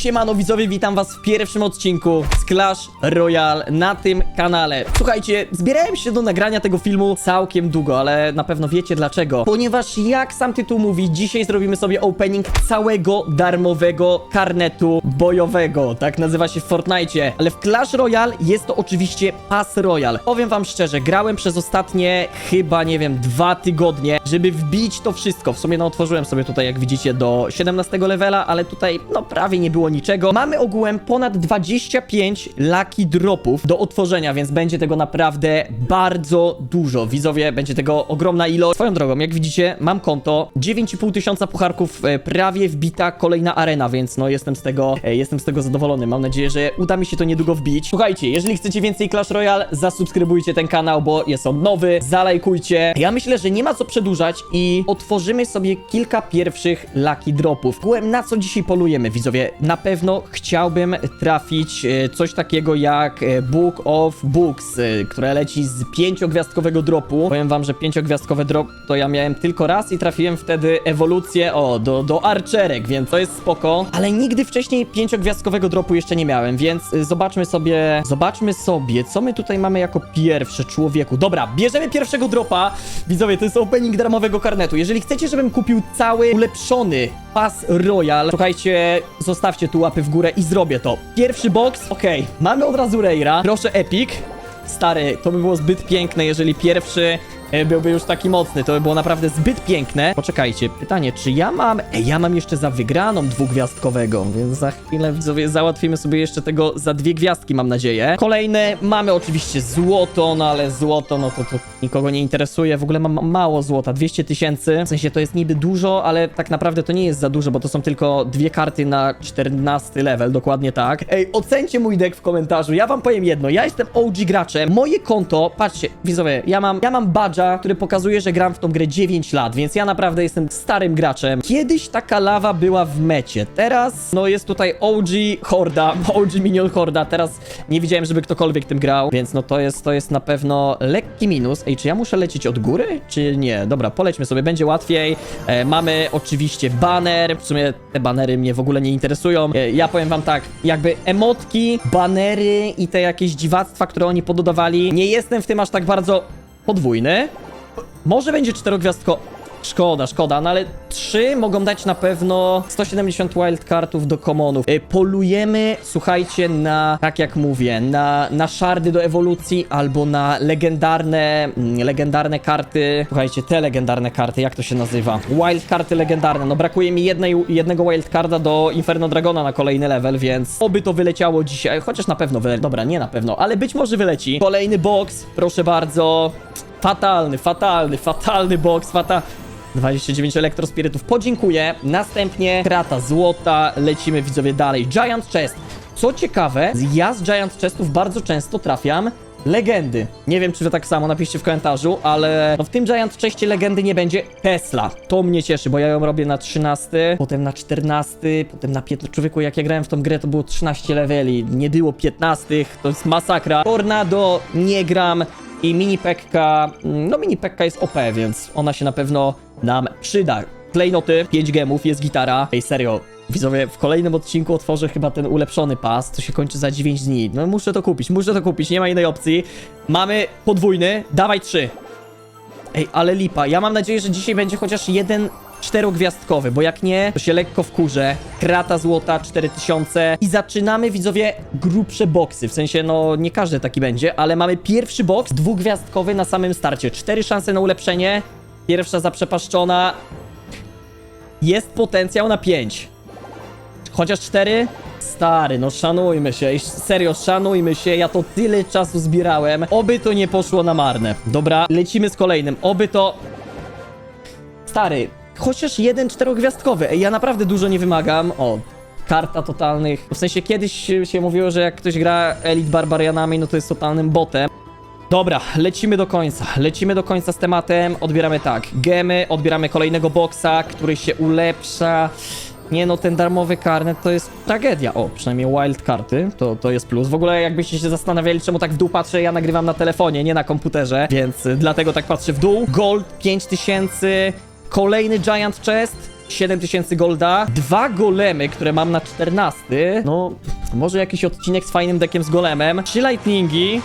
Siemano widzowie, witam was w pierwszym odcinku z Clash Royale na tym kanale. Słuchajcie, zbierałem się do nagrania tego filmu całkiem długo, ale na pewno wiecie dlaczego. Ponieważ jak sam tytuł mówi, dzisiaj zrobimy sobie opening całego darmowego karnetu bojowego. Tak nazywa się w Fortnite. Ale w Clash Royale jest to oczywiście Pass Royale. Powiem wam szczerze, grałem przez ostatnie chyba, nie wiem, dwa tygodnie, żeby wbić to wszystko. W sumie no otworzyłem sobie tutaj, jak widzicie, do 17 levela, ale tutaj no prawie nie było niczego. Mamy ogółem ponad 25 lucky dropów do otworzenia, więc będzie tego naprawdę bardzo dużo. Widzowie, będzie tego ogromna ilość. Swoją drogą, jak widzicie, mam konto 9,5 tysiąca pucharków, e, prawie wbita kolejna arena, więc no jestem z tego, e, jestem z tego zadowolony. Mam nadzieję, że uda mi się to niedługo wbić. Słuchajcie, jeżeli chcecie więcej Clash Royale, zasubskrybujcie ten kanał, bo jest on nowy, zalajkujcie. Ja myślę, że nie ma co przedłużać i otworzymy sobie kilka pierwszych lucky dropów. Byłem na co dzisiaj polujemy, widzowie. Na pewno chciałbym trafić e, coś takiego jak e, Book of Books, e, które leci z pięciogwiazdkowego dropu. Powiem wam, że pięciogwiazdkowy drop to ja miałem tylko raz i trafiłem wtedy ewolucję, o, do, do archerek, więc to jest spoko. Ale nigdy wcześniej pięciogwiazdkowego dropu jeszcze nie miałem, więc zobaczmy sobie, zobaczmy sobie, co my tutaj mamy jako pierwsze, człowieku. Dobra, bierzemy pierwszego dropa. Widzowie, to jest opening darmowego karnetu. Jeżeli chcecie, żebym kupił cały ulepszony pas Royal, słuchajcie, zostawcie tu łapy w górę i zrobię to. Pierwszy box, okej, mamy od razu Reira. Proszę Epic. Stary, to by było zbyt piękne, jeżeli pierwszy byłby już taki mocny. To by było naprawdę zbyt piękne. Poczekajcie, pytanie, czy ja mam... Ej, ja mam jeszcze za wygraną dwugwiazdkowego, więc za chwilę, widzowie, załatwimy sobie jeszcze tego za dwie gwiazdki, mam nadzieję. Kolejne, mamy oczywiście złoto, no ale złoto, no to, to nikogo nie interesuje. W ogóle mam mało złota, 200 tysięcy. W sensie to jest niby dużo, ale tak naprawdę to nie jest za dużo, bo to są tylko dwie karty na 14 level, dokładnie tak. Ej, ocencie mój deck w komentarzu. Ja wam powiem jedno, ja jestem OG graczem. Moje konto, patrzcie, widzowie, ja mam, ja mam badża, który pokazuje, że gram w tą grę 9 lat, więc ja naprawdę jestem starym graczem. Kiedyś taka lawa była w mecie. Teraz, no jest tutaj OG Horda, OG Minion Horda. Teraz nie widziałem, żeby ktokolwiek tym grał, więc no to jest, to jest na pewno lekki minus. Ej, czy ja muszę lecieć od góry, czy nie? Dobra, polećmy sobie, będzie łatwiej. E, mamy oczywiście baner, w sumie te banery mnie w ogóle nie interesują. E, ja powiem wam tak, jakby emotki, banery i te jakieś dziwactwa, które oni pododawali, nie jestem w tym aż tak bardzo podwójny. Może będzie czterogwiazdko... Szkoda, szkoda, no ale trzy mogą dać na pewno 170 wildcardów do commonów. Y, Polujemy, słuchajcie, na, tak jak mówię, na, na szardy do ewolucji albo na legendarne, mm, legendarne karty. Słuchajcie, te legendarne karty, jak to się nazywa? Wildcardy legendarne. No brakuje mi jednej, jednego wildcarda do Inferno Dragona na kolejny level, więc oby to wyleciało dzisiaj, chociaż na pewno wyleci. Dobra, nie na pewno, ale być może wyleci. Kolejny box, proszę bardzo. Fatalny, fatalny, fatalny box, fata... 29 elektrospirytów, podziękuję. Następnie krata złota, lecimy widzowie dalej. Giant Chest. Co ciekawe, ja z Giant Chestów bardzo często trafiam legendy. Nie wiem, czy wy tak samo, napiszcie w komentarzu, ale no w tym Giant Chestie legendy nie będzie. Tesla. To mnie cieszy, bo ja ją robię na 13, potem na 14, potem na 15. Człowieku, jak ja grałem w tą grę, to było 13 leveli, nie było 15, to jest masakra. Tornado nie gram. I mini Pekka, no mini Pekka jest OP, więc ona się na pewno nam przyda. Klejnoty, 5 gemów, jest gitara. Ej, serio, widzowie, w kolejnym odcinku otworzę chyba ten ulepszony pas, to się kończy za 9 dni. No muszę to kupić, muszę to kupić, nie ma innej opcji. Mamy podwójny, dawaj 3. Ej, ale lipa. Ja mam nadzieję, że dzisiaj będzie chociaż jeden czterogwiazdkowy, bo jak nie, to się lekko wkurzę. Krata złota 4000 i zaczynamy, widzowie, grubsze boksy. W sensie, no, nie każdy taki będzie, ale mamy pierwszy boks dwugwiazdkowy na samym starcie. Cztery szanse na ulepszenie. Pierwsza zaprzepaszczona. Jest potencjał na 5. Chociaż 4? Stary, no szanujmy się, serio, szanujmy się, ja to tyle czasu zbierałem. Oby to nie poszło na marne. Dobra, lecimy z kolejnym. Oby to... Stary, chociaż jeden czterogwiazdkowy. Ej, ja naprawdę dużo nie wymagam. O, karta totalnych. W sensie kiedyś się mówiło, że jak ktoś gra Elite Barbarianami, no to jest totalnym botem. Dobra, lecimy do końca. Lecimy do końca z tematem. Odbieramy tak. Gemy, odbieramy kolejnego boksa, który się ulepsza. Nie no, ten darmowy karnet to jest tragedia. O, przynajmniej wild karty, to, to jest plus. W ogóle jakbyście się zastanawiali, czemu tak w dół patrzę, ja nagrywam na telefonie, nie na komputerze, więc y, dlatego tak patrzę w dół. Gold 5000, kolejny Giant Chest. 7000 golda, dwa golemy, które mam na 14. No, może jakiś odcinek z fajnym dekiem z golemem, trzy lightningi,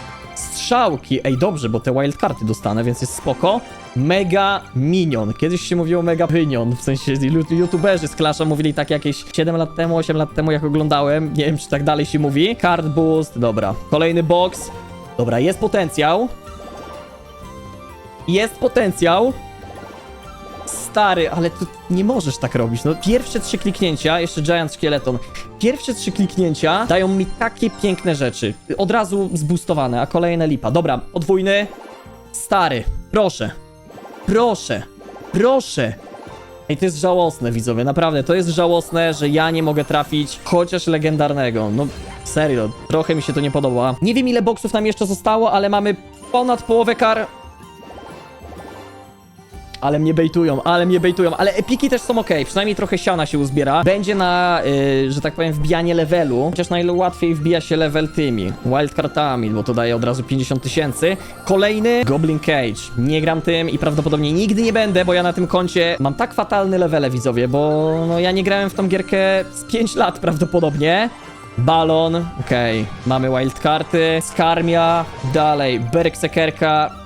strzałki. Ej, dobrze, bo te wildcardy dostanę, więc jest spoko. Mega Minion. Kiedyś się mówiło Mega Minion, w sensie youtuberzy z Clasha mówili tak jakieś 7 lat temu, 8 lat temu, jak oglądałem. Nie wiem, czy tak dalej się mówi. Card Boost, dobra. Kolejny box. Dobra, jest potencjał. Jest potencjał. Stary, ale tu nie możesz tak robić. No, pierwsze trzy kliknięcia, jeszcze Giant Skeleton. Pierwsze trzy kliknięcia dają mi takie piękne rzeczy. Od razu zboostowane, a kolejne lipa. Dobra, podwójny. Stary, proszę. Proszę. Proszę. Ej, to jest żałosne, widzowie, naprawdę. To jest żałosne, że ja nie mogę trafić chociaż legendarnego. No, serio, trochę mi się to nie podoba. Nie wiem, ile boksów nam jeszcze zostało, ale mamy ponad połowę kar. Ale mnie bejtują, ale mnie bejtują, ale epiki też są ok, przynajmniej trochę siana się uzbiera. Będzie na, y, że tak powiem, wbijanie levelu, chociaż najłatwiej wbija się level tymi, wildcardami, bo to daje od razu 50 tysięcy. Kolejny, Goblin Cage. Nie gram tym i prawdopodobnie nigdy nie będę, bo ja na tym koncie mam tak fatalny levele, widzowie, bo no ja nie grałem w tą gierkę z 5 lat prawdopodobnie. Balon, okej, mamy wildcarty, Skarmia, dalej, Berserkerka, Pff,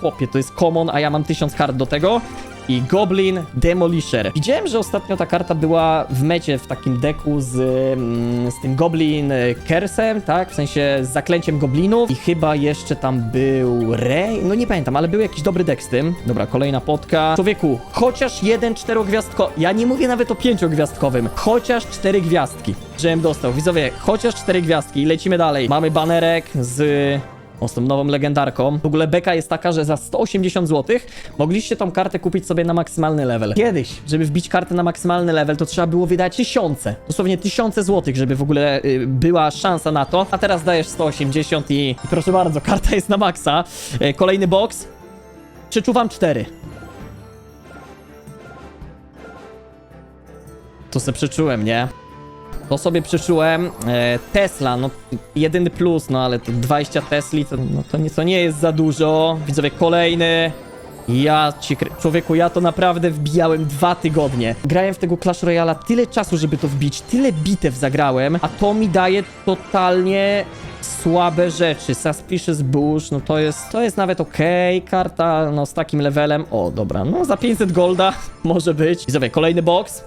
chłopie, to jest common, a ja mam 1000 kart do tego. I Goblin Demolisher. Widziałem, że ostatnio ta karta była w mecie w takim deku z, mm, z tym Goblin e, Kersem, tak? W sensie z zaklęciem goblinów. I chyba jeszcze tam był Rey. No nie pamiętam, ale był jakiś dobry dek z tym. Dobra, kolejna potka. Człowieku, chociaż jeden czterogwiazdko. Ja nie mówię nawet o pięciogwiazdkowym. Chociaż cztery gwiazdki. Żebym dostał. Widzowie, chociaż cztery gwiazdki. Lecimy dalej. Mamy banerek z o, z tą nową legendarką. W ogóle beka jest taka, że za 180 zł mogliście tą kartę kupić sobie na maksymalny level. Kiedyś, żeby wbić kartę na maksymalny level, to trzeba było wydać tysiące, dosłownie tysiące złotych, żeby w ogóle y, była szansa na to. A teraz dajesz 180 i, i proszę bardzo, karta jest na maksa. Y, kolejny box. Przeczuwam 4. To se przeczułem, nie? To sobie przeczułem. E, Tesla, no jedyny plus, no ale to 20 Tesli, to, no, to, nie, to nie jest za dużo. Widzowie, kolejny. Ja ci. Człowieku, ja to naprawdę wbijałem dwa tygodnie. Grałem w tego Clash Royale tyle czasu, żeby to wbić, tyle bitew zagrałem, a to mi daje totalnie słabe rzeczy. Suspicious Bush, no to jest, to jest nawet okej, karta, no z takim levelem. O, dobra, no za 500 golda może być. Widzowie, kolejny box.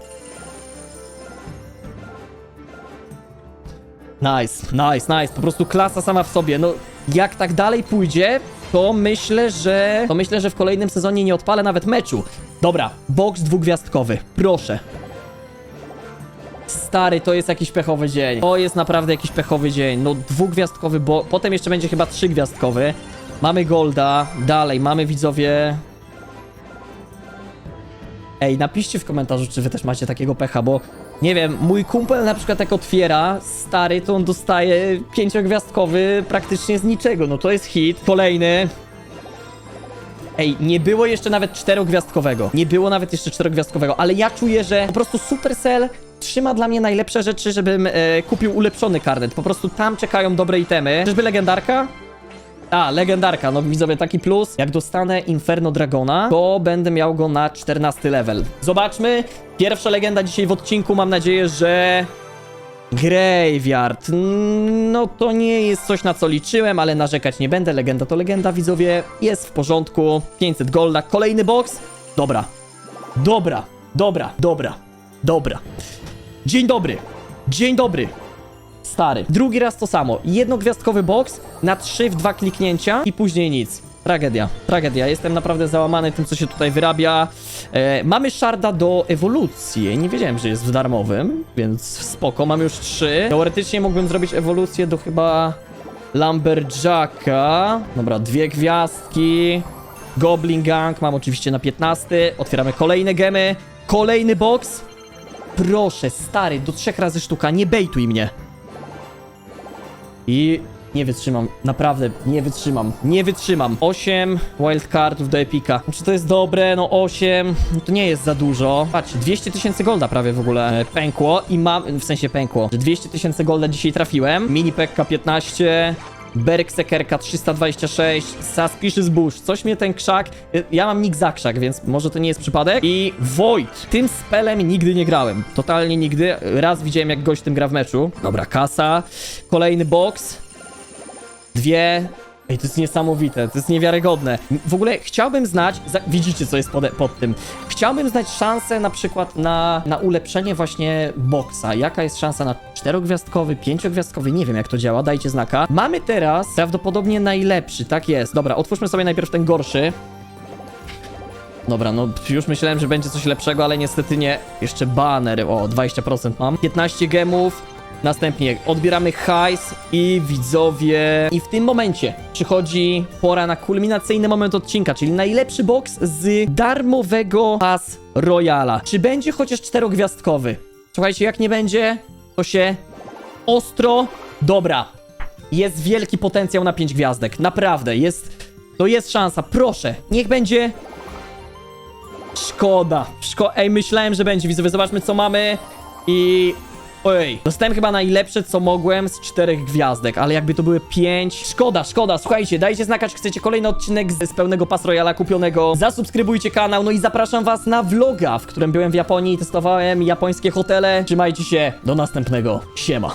Nice, nice, nice. Po prostu klasa sama w sobie. No, jak tak dalej pójdzie, to myślę, że. To myślę, że w kolejnym sezonie nie odpalę nawet meczu. Dobra, box dwugwiazdkowy. Proszę. Stary, to jest jakiś pechowy dzień. To jest naprawdę jakiś pechowy dzień. No, dwugwiazdkowy, bo potem jeszcze będzie chyba trzygwiazdkowy. Mamy Golda, dalej, mamy widzowie. Ej, napiszcie w komentarzu, czy wy też macie takiego pecha, bo nie wiem, mój kumpel na przykład jak otwiera, stary, to on dostaje pięciogwiazdkowy praktycznie z niczego, no to jest hit. Kolejny. Ej, nie było jeszcze nawet czterogwiazdkowego. Nie było nawet jeszcze czterogwiazdkowego, ale ja czuję, że po prostu Supercell trzyma dla mnie najlepsze rzeczy, żebym e, kupił ulepszony karnet. Po prostu tam czekają dobre itemy. Czyżby legendarka? A, legendarka, no widzowie, taki plus. Jak dostanę Inferno Dragona, to będę miał go na 14 level. Zobaczmy. Pierwsza legenda dzisiaj w odcinku, mam nadzieję, że... Graveyard. No to nie jest coś na co liczyłem, ale narzekać nie będę. Legenda to legenda, widzowie. Jest w porządku. 500 golda. Kolejny box. Dobra. Dobra. Dobra. Dobra. Dobra. Dzień dobry. Dzień dobry. Stary. Drugi raz to samo. Jednogwiazdkowy box na trzy w dwa kliknięcia i później nic. Tragedia. Tragedia. Jestem naprawdę załamany tym, co się tutaj wyrabia. E, mamy szarda do ewolucji. Nie wiedziałem, że jest w darmowym, więc spoko. Mamy już trzy. Teoretycznie mógłbym zrobić ewolucję do chyba Lumberjacka. Dobra, dwie gwiazdki. Goblin Gang mam oczywiście na 15. Otwieramy kolejne gemy. Kolejny box. Proszę, stary, do trzech razy sztuka, nie bejtuj mnie. I nie wytrzymam, naprawdę nie wytrzymam, nie wytrzymam. 8 wildcardów do Epika. Czy to jest dobre? No 8, no to nie jest za dużo. Patrz, 200 tysięcy golda prawie w ogóle e, pękło i mam, w sensie pękło, że 200 tysięcy golda dzisiaj trafiłem. Mini Pekka 15, Berksekerka 326, Suspicious Bush, coś mnie ten krzak, y, ja mam nick za krzak, więc może to nie jest przypadek. I Void, tym spelem nigdy nie grałem, totalnie nigdy, raz widziałem jak gość tym gra w meczu. Dobra, kasa, kolejny box, dwie... Ej, to jest niesamowite, to jest niewiarygodne. W ogóle chciałbym znać, za, widzicie co jest pod, pod tym, chciałbym znać szansę na przykład na, na ulepszenie właśnie boksa. Jaka jest szansa na czterogwiazdkowy, pięciogwiazdkowy, nie wiem jak to działa, dajcie znaka. Mamy teraz prawdopodobnie najlepszy, tak jest. Dobra, otwórzmy sobie najpierw ten gorszy. Dobra, no już myślałem, że będzie coś lepszego, ale niestety nie. Jeszcze banner, o 20% mam. 15 gemów. Następnie odbieramy hajs i widzowie. I w tym momencie przychodzi pora na kulminacyjny moment odcinka, czyli najlepszy box z darmowego Pass Royala. Czy będzie chociaż czterogwiazdkowy? Słuchajcie, jak nie będzie, to się ostro. Dobra. Jest wielki potencjał na 5 gwiazdek. Naprawdę, jest. To jest szansa. Proszę, niech będzie Szkoda. Szko Ej, myślałem, że będzie. Widzowie, zobaczmy, co mamy. I... Ojej, dostałem chyba najlepsze, co mogłem z czterech gwiazdek, ale jakby to były pięć. Szkoda, szkoda. Słuchajcie, dajcie znakać, chcecie kolejny odcinek z z pełnego Pass Royala kupionego. Zasubskrybujcie kanał, no i zapraszam was na vloga, w którym byłem w Japonii i testowałem japońskie hotele. Trzymajcie się, do następnego. Siema.